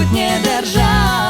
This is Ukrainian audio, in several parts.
майбутнє держави.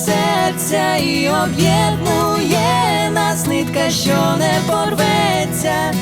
серця і об'єднує нас нитка, що не порветься.